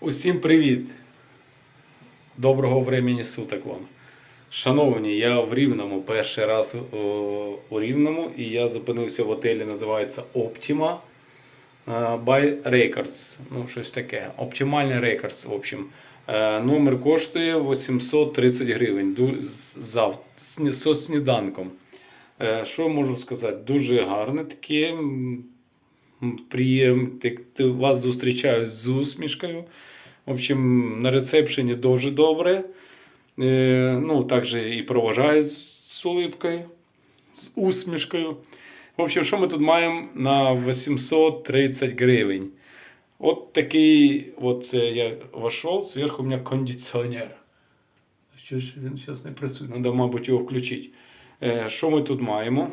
Усім привіт! Доброго времени суток вам. Шановні, я в Рівному перший раз о, у Рівному і я зупинився в готелі, називається Optima е, by Records. Ну, щось таке. Оптимальний Records, в общем. Е, Номер коштує 830 гривень з- сні- сніданком. Е, Що можу сказати? Дуже гарне таке. Приєм, вас зустрічають з усмішкою. В общем, на рецепшені дуже добре. Е, ну, також і проважають з, улипкою, з усмішкою. В общем, що ми тут маємо на 830 гривень? От такий, от це я вошел, зверху у мене кондиціонер. Що ж він зараз не працює? Треба, мабуть, його включити. Е, що ми тут маємо?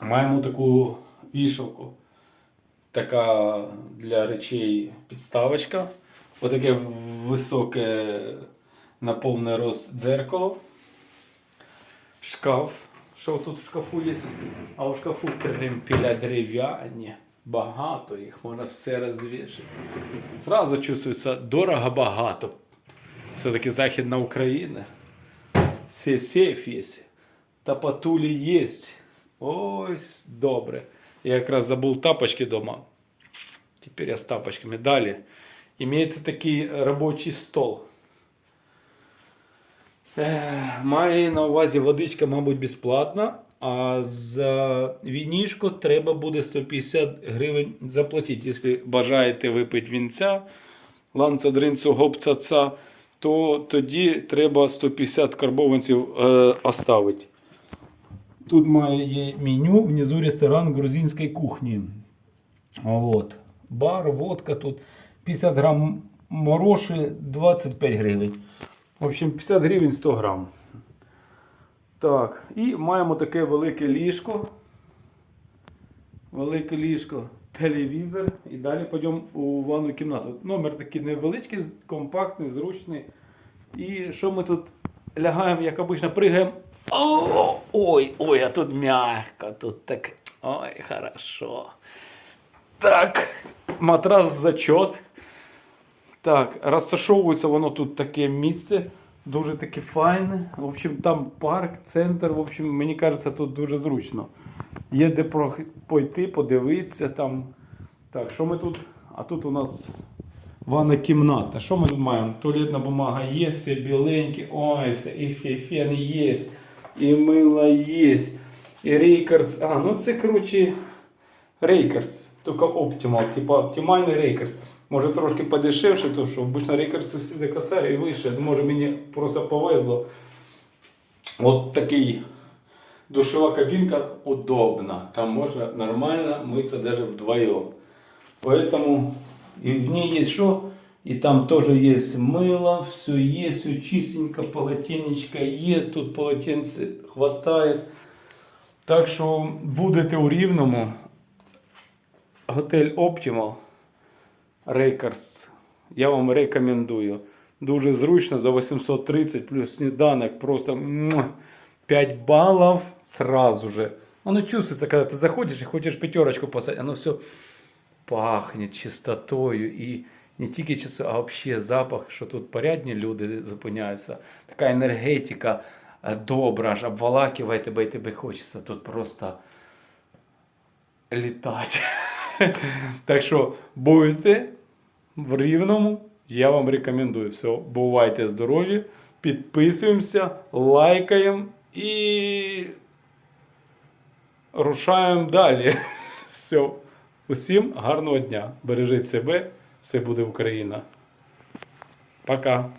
Маємо таку вішалку. Така для речей підставочка. Отаке високе на повний рост дзеркало. Шкаф. Що тут в шкафу є? А у шкафу тремпіля дерев'яні. Багато їх, можна все розвішати. Зразу чувствується дорого багато. Все-таки Західна Україна. Все сейф є. Та патулі є. Ой, добре. Я якраз забув тапочки дома. Теперь я с тапочками. Далее. Имеется такий робочий стол. Е, Має на увазі водичка, мабуть, безплатна, а за вінішко треба буде 150 гривень заплатити. Якщо бажаєте випити вінця, ланца дринцу гопцаца, то тоді треба 150 карбованців е, оставити. Тут має меню, внизу ресторан грузинської кухні. Вот. Бар, водка тут 50 грам мороши 25 гривень. В общем, 50 гривень 100 грам. Так, і маємо таке велике ліжко. Велике ліжко, телевізор. І далі підемо у ванну кімнату. Номер такий невеличкий, компактний, зручний. І що ми тут лягаємо, як обично, пригаємо. Ой, ой, а тут м'яко, тут так. Ой, хорошо. Так, матрас зачет. Так, розташовується воно тут таке місце. Дуже таке файне. В общем, там парк, центр. В общем, мені кажеться, тут дуже зручно. Є де пойти, подивитися там. Так, що ми тут? А тут у нас ванна кімната. Що ми тут маємо? Туалетна бумага є, все біленьке. Ой, все, і фен є, і мило є, і рейкардс. А, ну це, коротше, Рейкерс, тільки Optimal, типа оптимальний Рейкерс. Може трошки подешевше, тому що обично Рейкерси всі за косарі і вище. Може мені просто повезло. От такий душова кабінка удобна. Там можна нормально митися навіть вдвоєм. Поэтому и в ней есть что? И там тоже есть мыло, все есть, все чистенько, полотенечко есть, тут полотенце хватает. Так що будете у Рівному, готель Optimal Рейкарс. Я вам рекомендую. Дуже зручно за 830 плюс сніданок. Просто муа, 5 баллов сразу же. Оно чувствуется, когда ты заходишь и хочешь пятерочку поставить. Оно все пахнет чистотою. І не тільки чисто, а вообще запах, що тут порядні люди зупиняються. Така енергетика е, добра, аж обволакиває тебе і тебе хочеться тут просто літати. Так що будете в Рівному, я вам рекомендую. Все, бувайте здорові, підписуємося, лайкаємо і рушаємо далі. Все. Усім гарного дня. Бережіть себе, все буде Україна. Пока.